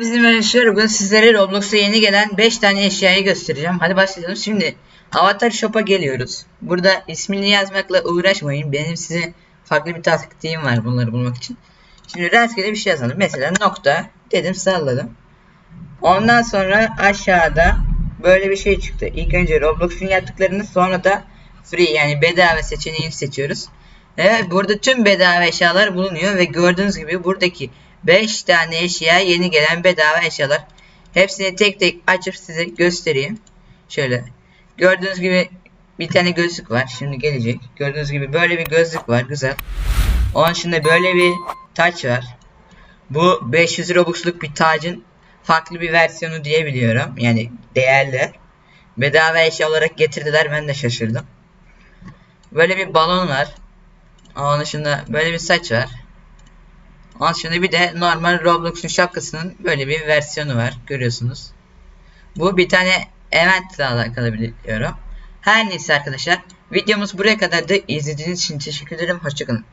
Merhaba arkadaşlar. Bugün sizlere Roblox'a yeni gelen 5 tane eşyayı göstereceğim. Hadi başlayalım. Şimdi Avatar Shop'a geliyoruz. Burada ismini yazmakla uğraşmayın. Benim size farklı bir taktiğim var bunları bulmak için. Şimdi rastgele bir şey yazalım. Mesela nokta dedim salladım. Ondan sonra aşağıda böyle bir şey çıktı. İlk önce Roblox'un yaptıklarını sonra da free yani bedava seçeneğini seçiyoruz. Evet burada tüm bedava eşyalar bulunuyor ve gördüğünüz gibi buradaki 5 tane eşya yeni gelen bedava eşyalar. Hepsini tek tek açıp size göstereyim. Şöyle. Gördüğünüz gibi bir tane gözlük var. Şimdi gelecek. Gördüğünüz gibi böyle bir gözlük var. Güzel. Onun dışında böyle bir taç var. Bu 500 Robux'luk bir tacın farklı bir versiyonu diyebiliyorum. Yani değerli. Bedava eşya olarak getirdiler. Ben de şaşırdım. Böyle bir balon var. Onun dışında böyle bir saç var. Onun dışında bir de normal Roblox'un şapkasının böyle bir versiyonu var. Görüyorsunuz. Bu bir tane event ile alakalı biliyorum. Her neyse arkadaşlar. Videomuz buraya kadar da izlediğiniz için teşekkür ederim. Hoşçakalın.